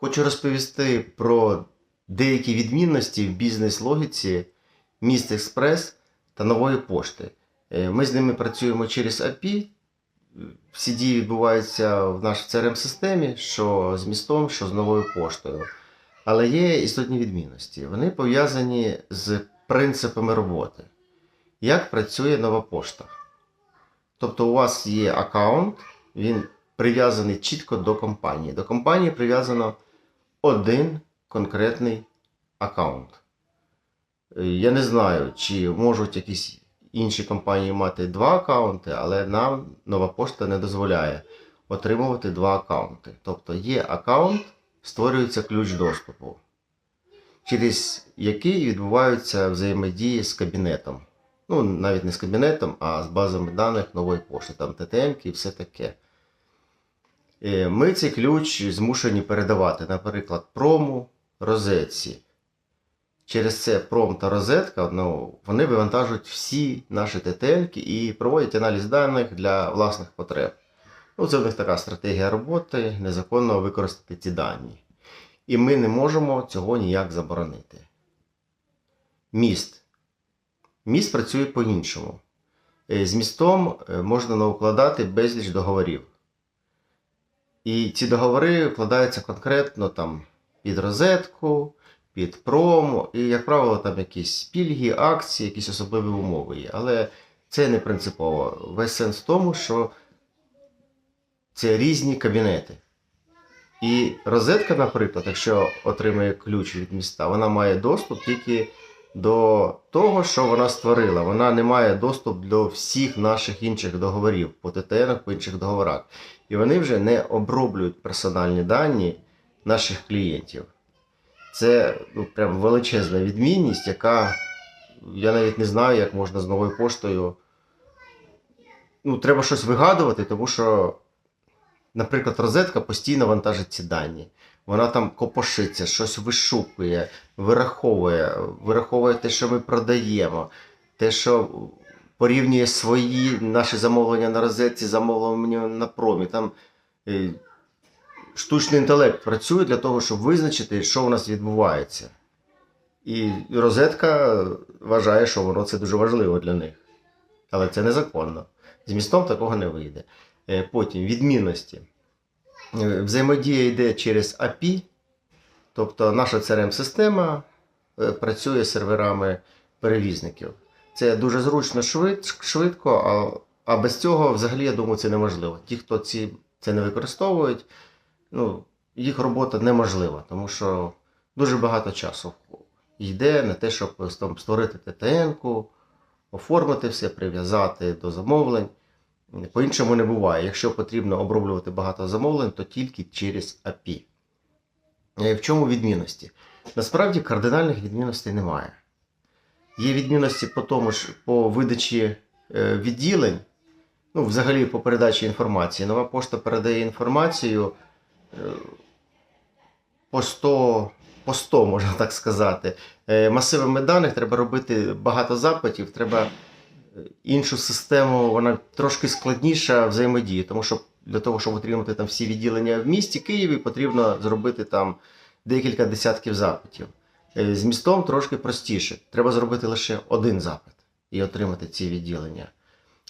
Хочу розповісти про деякі відмінності в бізнес-логіці Міст Експрес та нової пошти. Е, Ми з ними працюємо через API. Всі дії відбуваються в нашій crm системі що з містом, що з новою поштою. Але є істотні відмінності. Вони пов'язані з принципами роботи. Як працює нова пошта? Тобто у вас є аккаунт, він прив'язаний чітко до компанії. До компанії прив'язано один конкретний аккаунт. Я не знаю, чи можуть якісь інші компанії мати два аккаунти, але нам нова пошта не дозволяє отримувати два аккаунти. Тобто є аккаунт, створюється ключ доступу, через який відбуваються взаємодії з кабінетом. Ну, навіть не з кабінетом, а з базами даних нової пошти, там ТТМ і все таке. Е, Ми цей ключ змушені передавати, наприклад, прому, розетці. Через це пром та розетка ну, вони вивантажують всі наші ТТН і проводять аналіз даних для власних потреб. Ну, це в них така стратегія роботи, незаконно використати ці дані. І ми не можемо цього ніяк заборонити. Міст. Міст працює по-іншому. Е, З містом е, можна наукладати безліч договорів. І ці договори вкладаються конкретно там під розетку, під промо, і, як правило, там якісь пільги, акції, якісь особливі умови є. Але це не принципово. Весь сенс в тому, що це різні кабінети. І розетка, наприклад, якщо отримує ключ від міста, вона має доступ тільки до того, що вона створила. Вона не має доступ до всіх наших інших договорів по ТТН, по інших договорах. І вони вже не оброблюють персональні дані наших клієнтів. Це ну, прям величезна відмінність, яка я навіть не знаю, як можна з новою поштою. Ну, треба щось вигадувати, тому що, наприклад, розетка постійно вантажить ці дані. Вона там копошиться, щось вишукує, вираховує, вираховує те, що ми продаємо, те, що порівнює свої наші замовлення на розетці, замовлення на промі. Там е, штучний інтелект працює для того, щоб визначити, що у нас відбувається. І розетка вважає, що воно це дуже важливо для них. Але це незаконно. З містом такого не вийде. Е, Потім відмінності. Е, Взаємодія йде через API, тобто наша CRM-система е, працює з серверами перевізників. Це дуже зручно, швидко, а, без цього взагалі, я думаю, це неможливо. Ті, хто ці, це не використовують, ну, їх робота неможлива, тому що дуже багато часу йде на те, щоб створити ТТН-ку, оформити все, прив'язати до замовлень. По-іншому не буває. Якщо потрібно оброблювати багато замовлень, то тільки через API. Е, В чому відмінності? Насправді кардинальних відмінностей немає. Є відмінності по тому ж по видачі е, відділень, ну, взагалі по передачі інформації. Нова пошта передає інформацію е, по 100, по 100, можна так сказати. Масивами даних треба робити багато запитів, треба іншу систему, вона трошки складніша взаємодії, тому що для того, щоб отримати там всі відділення в місті Києві, потрібно зробити там декілька десятків запитів. Е, З містом трошки простіше. Треба зробити лише один запит і отримати ці відділення.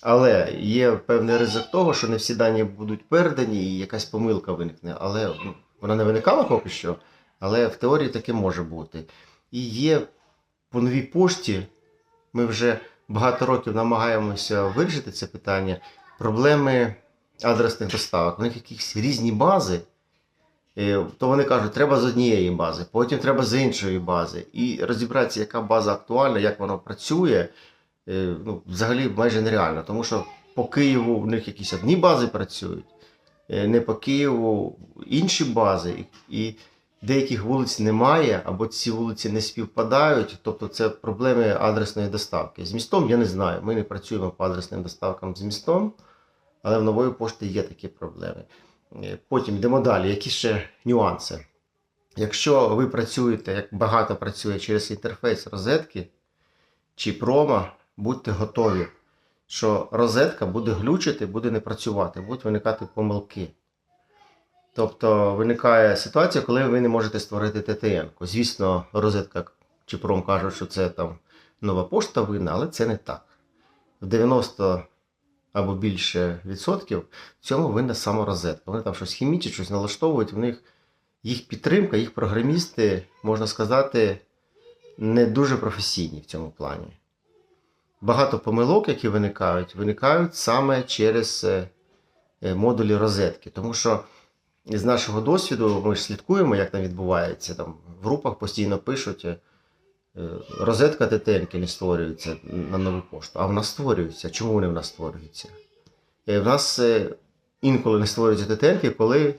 Але є певний ризик того, що не всі дані будуть передані і якась помилка виникне. Але ну, вона не виникала поки що, але в теорії таке може бути. І є по новій пошті, ми вже багато років намагаємося вирішити це питання. Проблеми адресних доставок. У них якісь різні бази. То вони кажуть, треба з однієї бази, потім треба з іншої бази. І розібратися, яка база актуальна, як вона працює, е, ну, взагалі майже нереально. Тому що по Києву в них якісь одні бази працюють, е, не по Києву інші бази. І деяких вулиць немає, або ці вулиці не співпадають. Тобто це проблеми адресної доставки. З містом я не знаю. Ми не працюємо по адресним доставкам з містом, але в нової пошти є такі проблеми. Е, Потім йдемо далі. Які ще нюанси? Якщо ви працюєте, як багато працює через інтерфейс розетки чи промо, будьте готові, що розетка буде глючити, буде не працювати, будуть виникати помилки. Тобто виникає ситуація, коли ви не можете створити ТТН. Звісно, розетка чи пром кажуть, що це там нова пошта винна, але це не так. В 90 або більше відсотків в цьому винна сама розетка. Вони там щось хімічать, щось налаштовують. В них їх підтримка, їх програмісти, можна сказати, не дуже професійні в цьому плані. Багато помилок, які виникають, виникають саме через е, е, модулі розетки. Тому що з нашого досвіду ми ж слідкуємо, як там відбувається. Там в групах постійно пишуть. е, Розетка ТТН не створюється на нову пошту, а в нас створюється. Чому вони в нас створюються? Е, В нас е, інколи не створюються ТТН, коли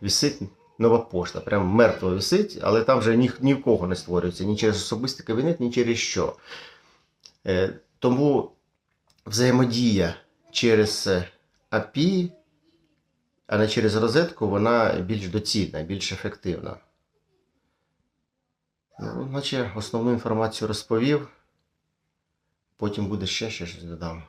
висить нова пошта. Прям мертво висить, але там вже ні, ні в кого не створюється, ні через особистий кабінет, ні через що. Тому взаємодія через API, а не через розетку, вона більш доцільна, більш ефективна. Ну, наче основну інформацію розповів. Потім буде ще щось додам.